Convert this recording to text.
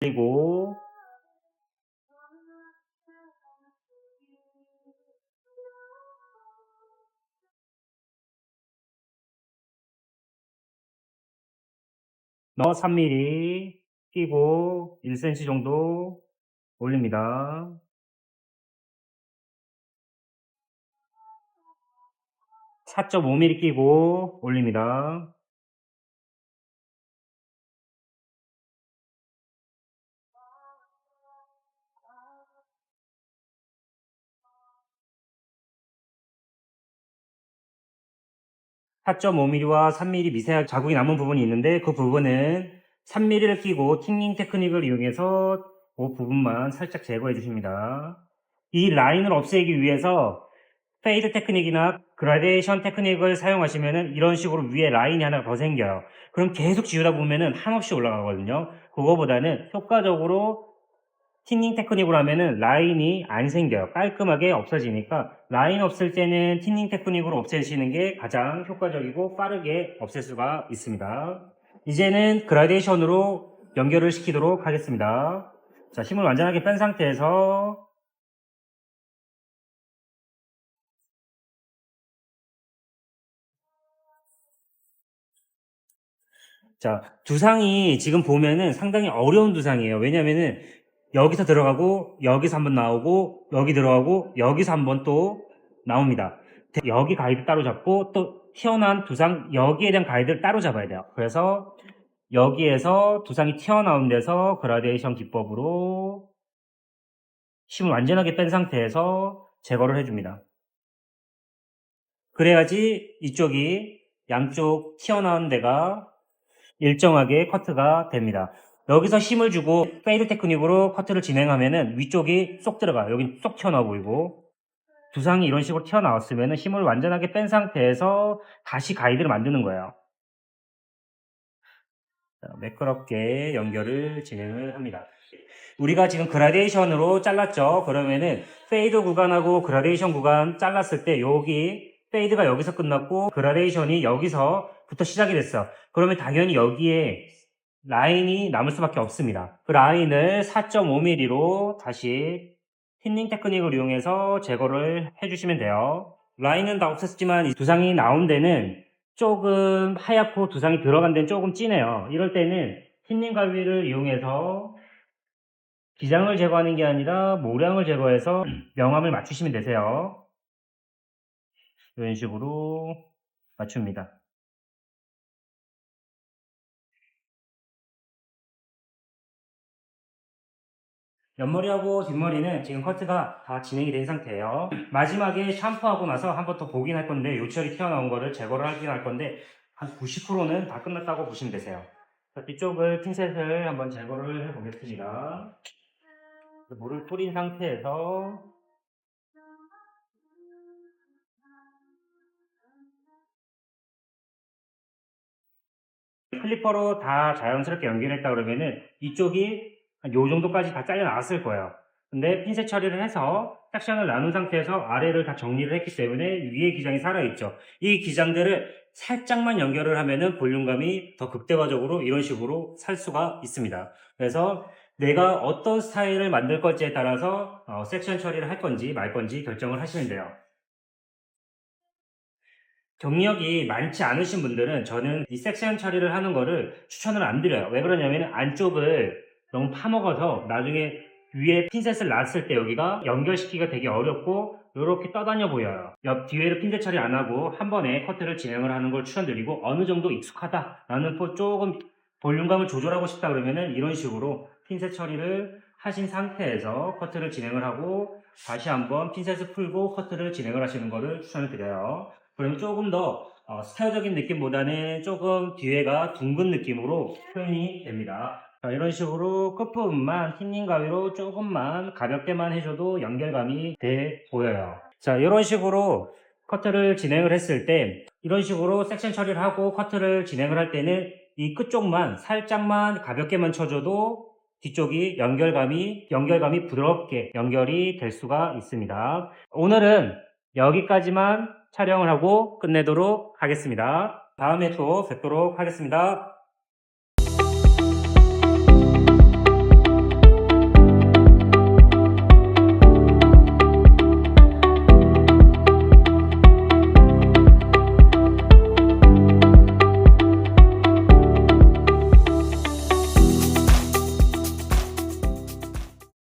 그리고 너 3mm 끼고 1cm 정도 올립니다. (4.5mm) 끼고 올립니다. (4.5mm와) (3mm) 미세하게 자국이 남은 부분이 있는데 그 부분은 3mm를 끼고 팅닝 테크닉을 이용해서 그 부분만 살짝 제거해 주십니다. 이 라인을 없애기 위해서 페이드 테크닉이나 그라데이션 테크닉을 사용하시면은 이런 식으로 위에 라인이 하나 더 생겨요. 그럼 계속 지우다 보면은 한없이 올라가거든요. 그거보다는 효과적으로 틴닝 테크닉으로 하면은 라인이 안 생겨요. 깔끔하게 없어지니까 라인 없을 때는 틴닝 테크닉으로 없애시는 게 가장 효과적이고 빠르게 없앨 수가 있습니다. 이제는 그라데이션으로 연결을 시키도록 하겠습니다. 자, 힘을 완전하게 뺀 상태에서 자, 두상이 지금 보면은 상당히 어려운 두상이에요. 왜냐면은 여기서 들어가고 여기서 한번 나오고 여기 들어가고 여기서 한번 또 나옵니다. 여기 가이드 따로 잡고 또 튀어나온 두상 여기에 대한 가이드를 따로 잡아야 돼요. 그래서 여기에서 두상이 튀어나온 데서 그라데이션 기법으로 힘을 완전하게 뺀 상태에서 제거를 해줍니다. 그래야지 이쪽이 양쪽 튀어나온 데가 일정하게 커트가 됩니다. 여기서 힘을 주고 페이드 테크닉으로 커트를 진행하면은 위쪽이 쏙 들어가요. 여긴 쏙 튀어나와 보이고 두상이 이런 식으로 튀어나왔으면 힘을 완전하게 뺀 상태에서 다시 가이드를 만드는 거예요. 자, 매끄럽게 연결을 진행을 합니다. 우리가 지금 그라데이션으로 잘랐죠. 그러면은 페이드 구간하고 그라데이션 구간 잘랐을 때 여기 페이드가 여기서 끝났고 그라데이션이 여기서부터 시작이 됐어. 그러면 당연히 여기에 라인이 남을 수밖에 없습니다. 그 라인을 4.5mm로 다시 틴닝 테크닉을 이용해서 제거를 해주시면 돼요. 라인은 다 없었지만 이 두상이 나온 데는 조금 하얗고 두상이 들어간 데는 조금 진해요. 이럴 때는 틴닝 가위를 이용해서 기장을 제거하는 게 아니라 모량을 제거해서 명암을 맞추시면 되세요. 이런 식으로 맞춥니다. 옆머리하고 뒷머리는 지금 커트가 다 진행이 된 상태예요. 마지막에 샴푸하고 나서 한 번 더 보긴 할 건데 요철이 튀어나온 거를 제거를 하긴 할 건데 한 90%는 다 끝났다고 보시면 되세요. 자, 뒤쪽을 핀셋을 한번 제거를 해보겠습니다. 물을 뿌린 상태에서 클리퍼로 다 자연스럽게 연결했다 그러면은 이쪽이 한 요 정도까지 다 잘려 나왔을 거예요. 근데 핀셋 처리를 해서 섹션을 나눈 상태에서 아래를 다 정리를 했기 때문에 위에 기장이 살아있죠. 이 기장들을 살짝만 연결을 하면은 볼륨감이 더 극대화적으로 이런 식으로 살 수가 있습니다. 그래서 내가 어떤 스타일을 만들 건지에 따라서 어, 섹션 처리를 할 건지 말 건지 결정을 하시면 돼요. 경력이 많지 않으신 분들은 저는 이 섹션 처리를 하는 거를 추천을 안 드려요. 왜 그러냐면 안쪽을 너무 파먹어서 나중에 위에 핀셋을 놨을 때 여기가 연결시키기가 되게 어렵고 이렇게 떠다녀 보여요. 옆 뒤에를 핀셋 처리 안 하고 한 번에 커트를 진행을 하는 걸 추천드리고 어느 정도 익숙하다 나는 조금 볼륨감을 조절하고 싶다 그러면은 이런 식으로 핀셋 처리를 하신 상태에서 커트를 진행을 하고 다시 한번 핀셋을 풀고 커트를 진행을 하시는 것을 추천을 드려요. 그러면 조금 더 어, 스타일적인 느낌보다는 조금 뒤에가 둥근 느낌으로 표현이 됩니다. 자, 이런 식으로 끝부분만 틴닝 가위로 조금만 가볍게만 해줘도 연결감이 돼 보여요. 자, 이런 식으로 커트를 진행을 했을 때 이런 식으로 섹션 처리를 하고 커트를 진행을 할 때는 이 끝쪽만 살짝만 가볍게만 쳐줘도 뒤쪽이 연결감이 연결감이 부드럽게 연결이 될 수가 있습니다. 오늘은 여기까지만 촬영을 하고 끝내도록 하겠습니다. 다음에 또 뵙도록 하겠습니다.